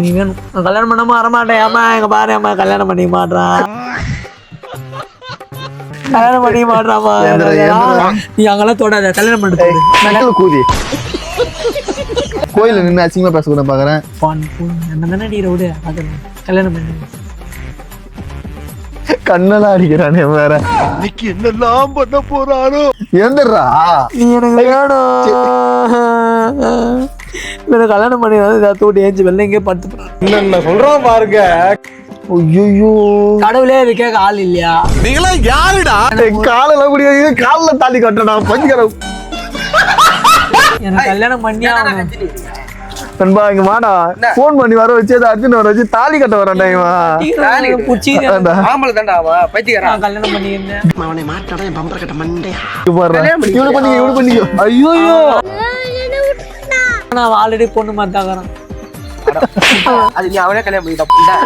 நீ வேணும் நான் கல்யாணம் பண்ணாம வரமாட்டேன். அம்மா எங்க பாரு அம்மா கல்யாணம் பண்ணி மாட்றான் கல்யாணம் பண்ணி மாட்றாமா. நீ அங்கெல்லாம் தொடாத. கல்யாணம் பண்ணிட்டு கூதி? கோயில நின்று அசிங்கமா பேசக்கூட பாக்குறேன். பான் போன். என்ன தானே அடிக்கிற விடு அது கல்யாணம் பண்ணி. கண்ணெல்லாம் அடிக்கிறானே வேற. இன்னைக்கு என்னெல்லாம் பண்ண போறாரோ? எந்திரா நீ எனக்கு வேணும். எனக்கு கல்யாணம் பண்ணி வந்து இதை தூட்டி ஏஞ்சி வெளில எங்கேயோ படுத்து சொல்றோம் பாருங்க. ஐயோ கடவுளே இது கேட்க ஆள் இல்லையா? நீங்களா யாருடா? காலெல்லாம் முடியாது காலில் தாலி கட்டடா பஞ்சுக்கிற எனக்கு கல்யாணம் பண்ணி ஆகணும். நண்பா இங்க வாடா. போன் பண்ணி வர வச்சு அதை அர்ஜுன் வர வச்சு தாலி கட்ட வரேன்டா இவன். அதான்டா. ஆம்பளை தான்டா அவன் பைத்தியக்காரன். நான் கல்யாணம் பண்ணியிருந்தேன். இங்க பாருடா. இவனு பண்ணிக்க. இவனு பண்ணிக்க ஐயோ நான் ஆல்ரெடி பொண்ணு மாதிரி தான் அது நீ அவனே கல்யாணம் பண்ணிட்டா